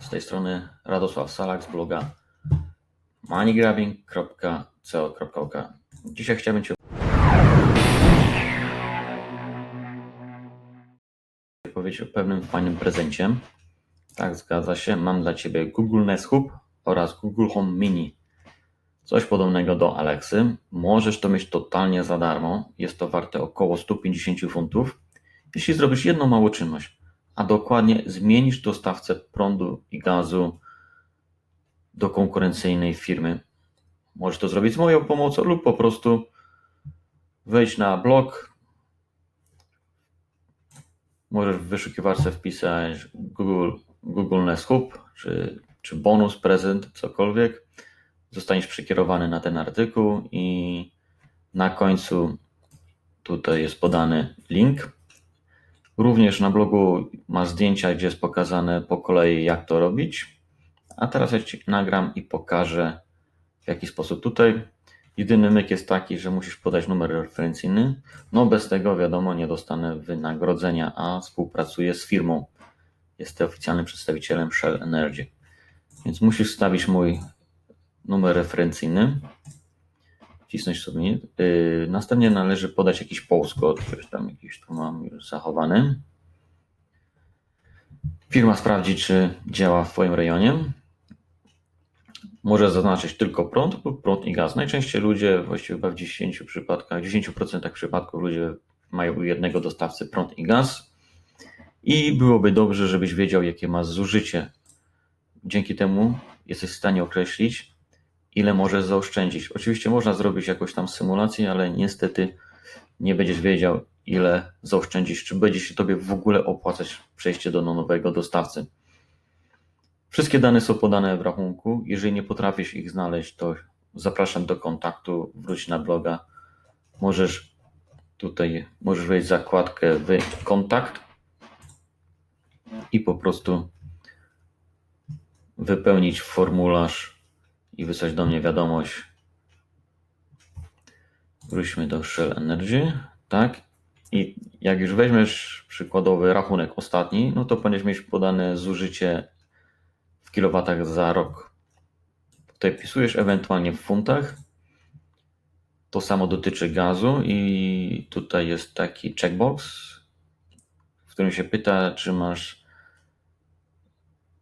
Z tej strony Radosław Salak z bloga moneygrabbing.co.uk Dzisiaj chciałbym Ci powiedzieć o pewnym fajnym prezencie. Tak, zgadza się. Mam dla Ciebie Google Nest Hub oraz Google Home Mini. Coś podobnego do Alexy. Możesz to mieć totalnie za darmo. Jest to warte około 150 funtów. Jeśli zrobisz jedną małą czynność, a dokładnie zmienisz dostawcę prądu i gazu do konkurencyjnej firmy. Możesz to zrobić z moją pomocą lub po prostu wejść na blog. Możesz w wyszukiwarce wpisać Google, Google Nest Hub czy, czy bonus, prezent, cokolwiek. Zostaniesz przekierowany na ten artykuł i na końcu tutaj jest podany link Również na blogu masz zdjęcia, gdzie jest pokazane po kolei, jak to robić. A teraz ja Ci nagram i pokażę, w jaki sposób tutaj. Jedyny myk jest taki, że musisz podać numer referencyjny. No bez tego, wiadomo, nie dostanę wynagrodzenia, a współpracuję z firmą. Jestem oficjalnym przedstawicielem Shell Energy. Więc musisz wstawić mój numer referencyjny wcisnąć sobie. Yy, następnie należy podać jakiś postcode, który tam jakiś tu mam już zachowany. Firma sprawdzi, czy działa w Twoim rejonie. Może zaznaczyć tylko prąd lub prąd i gaz. Najczęściej ludzie, właściwie w 10 przypadkach, 10% przypadków ludzie mają u jednego dostawcy prąd i gaz. I byłoby dobrze, żebyś wiedział, jakie ma zużycie. Dzięki temu jesteś w stanie określić, ile możesz zaoszczędzić. Oczywiście można zrobić jakąś tam symulację, ale niestety nie będziesz wiedział, ile zaoszczędzisz, czy będzie się tobie w ogóle opłacać przejście do nowego dostawcy. Wszystkie dane są podane w rachunku. Jeżeli nie potrafisz ich znaleźć, to zapraszam do kontaktu, wróć na bloga. Możesz tutaj, możesz wejść w zakładkę w kontakt i po prostu wypełnić formularz i wysłać do mnie wiadomość. Wróćmy do Shell Energy, tak? I jak już weźmiesz przykładowy rachunek ostatni, no to powinieneś mieć podane zużycie w kilowatach za rok. Tutaj wpisujesz ewentualnie w funtach. To samo dotyczy gazu i tutaj jest taki checkbox, w którym się pyta, czy masz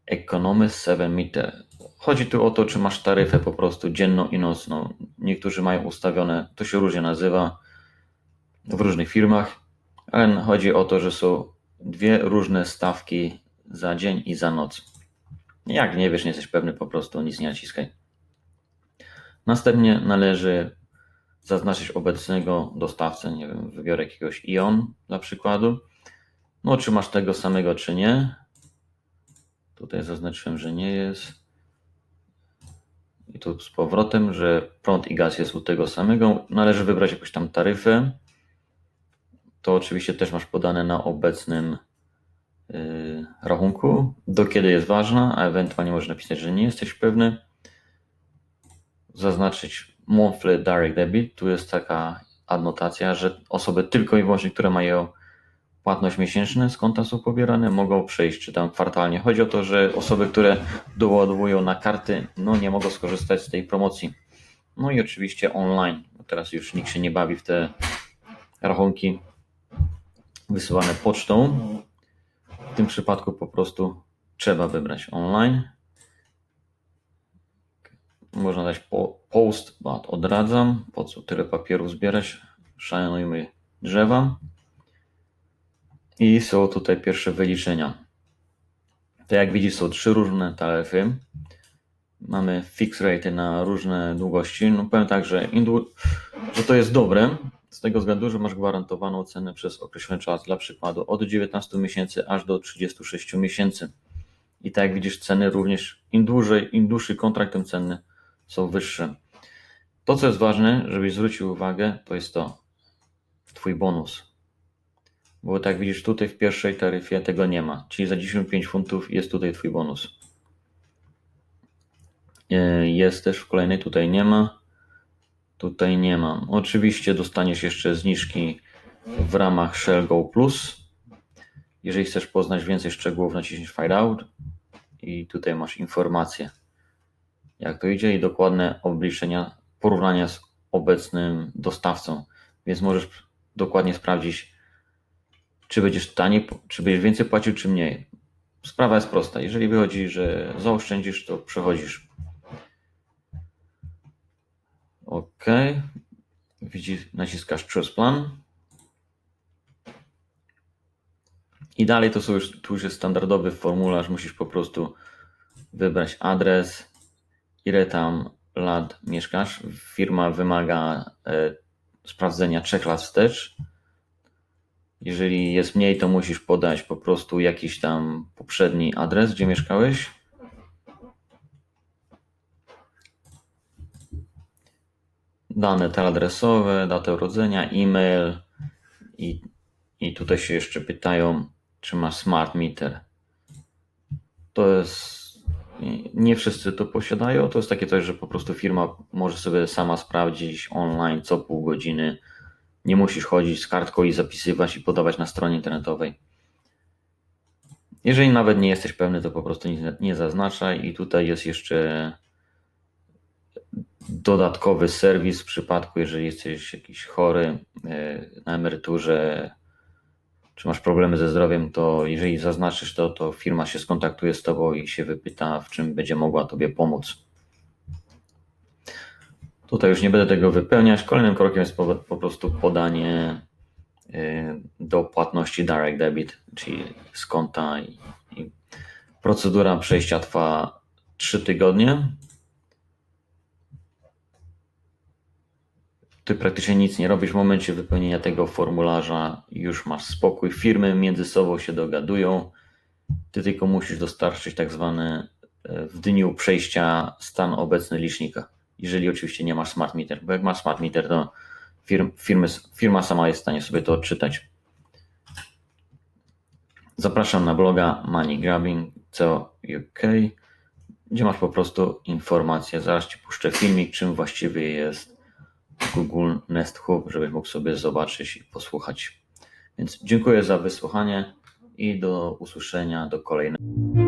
Economy 7 meter. Chodzi tu o to, czy masz taryfę po prostu dzienną i nocną. Niektórzy mają ustawione, to się różnie nazywa w różnych firmach, ale chodzi o to, że są dwie różne stawki za dzień i za noc. Jak nie wiesz, nie jesteś pewny, po prostu nic nie naciskaj. Następnie należy zaznaczyć obecnego dostawcę, nie wiem, wybiorę jakiegoś ION dla przykładu. No, czy masz tego samego, czy nie. Tutaj zaznaczyłem, że nie jest. I tu z powrotem, że prąd i gaz jest u tego samego. Należy wybrać jakąś tam taryfę. To oczywiście też masz podane na obecnym yy, rachunku, do kiedy jest ważna, a ewentualnie możesz napisać, że nie jesteś pewny. Zaznaczyć monthly direct debit. Tu jest taka adnotacja, że osoby tylko i wyłącznie, które mają płatność miesięczna z konta są pobierane, mogą przejść czy tam kwartalnie. Chodzi o to, że osoby, które doładowują na karty, no nie mogą skorzystać z tej promocji. No i oczywiście online. Teraz już nikt się nie bawi w te rachunki wysyłane pocztą. W tym przypadku po prostu trzeba wybrać online. Można dać post, bo odradzam. Po co tyle papieru zbierać? Szanujmy drzewa. I są tutaj pierwsze wyliczenia. To jak widzisz są trzy różne taryfy. Mamy fix rate na różne długości. No powiem tak, że, że to jest dobre, z tego względu, że masz gwarantowaną cenę przez określony czas, dla przykładu od 19 miesięcy aż do 36 miesięcy. I tak jak widzisz, ceny również im dłużej, im dłuższy kontrakt, tym ceny są wyższe. To, co jest ważne, żebyś zwrócił uwagę, to jest to Twój bonus. Bo tak widzisz, tutaj w pierwszej taryfie tego nie ma. Czyli za 95 funtów jest tutaj Twój bonus. E, jest też w kolejnej, tutaj nie ma. Tutaj nie ma. Oczywiście dostaniesz jeszcze zniżki w ramach Shell Go Plus. Jeżeli chcesz poznać więcej szczegółów, naciśnij Find Out. i tutaj masz informacje, jak to idzie i dokładne obliczenia, porównania z obecnym dostawcą, więc możesz dokładnie sprawdzić, czy będziesz taniej, czy będziesz więcej płacił, czy mniej. Sprawa jest prosta. Jeżeli wychodzi, że zaoszczędzisz, to przechodzisz. OK. Widzisz, naciskasz Choose Plan. I dalej to są już, tu już jest standardowy formularz. Musisz po prostu wybrać adres, ile tam lat mieszkasz. Firma wymaga e, sprawdzenia trzech lat wstecz. Jeżeli jest mniej, to musisz podać po prostu jakiś tam poprzedni adres, gdzie mieszkałeś. Dane teleadresowe, datę urodzenia, e-mail i, i tutaj się jeszcze pytają, czy masz smart meter. To jest. Nie wszyscy to posiadają. To jest takie coś, że po prostu firma może sobie sama sprawdzić online co pół godziny. Nie musisz chodzić z kartką i zapisywać i podawać na stronie internetowej. Jeżeli nawet nie jesteś pewny, to po prostu nie, nie zaznaczaj. I tutaj jest jeszcze dodatkowy serwis w przypadku, jeżeli jesteś jakiś chory e, na emeryturze, czy masz problemy ze zdrowiem, to jeżeli zaznaczysz to, to firma się skontaktuje z Tobą i się wypyta, w czym będzie mogła Tobie pomóc. Tutaj już nie będę tego wypełniać. Kolejnym krokiem jest po, po prostu podanie y, do płatności direct debit, czyli z konta. I, i procedura przejścia trwa 3 tygodnie. Ty praktycznie nic nie robisz w momencie wypełnienia tego formularza, już masz spokój. Firmy między sobą się dogadują. Ty tylko musisz dostarczyć tak zwany e, w dniu przejścia stan obecny licznika. Jeżeli oczywiście nie masz smart meter, bo jak masz smart meter, to firm, firmy, firma sama jest w stanie sobie to odczytać. Zapraszam na bloga Money Grabbing co UK, gdzie masz po prostu informacje. Zaraz Ci puszczę filmik, czym właściwie jest Google Nest Hub, żebyś mógł sobie zobaczyć i posłuchać. Więc dziękuję za wysłuchanie i do usłyszenia do kolejnego.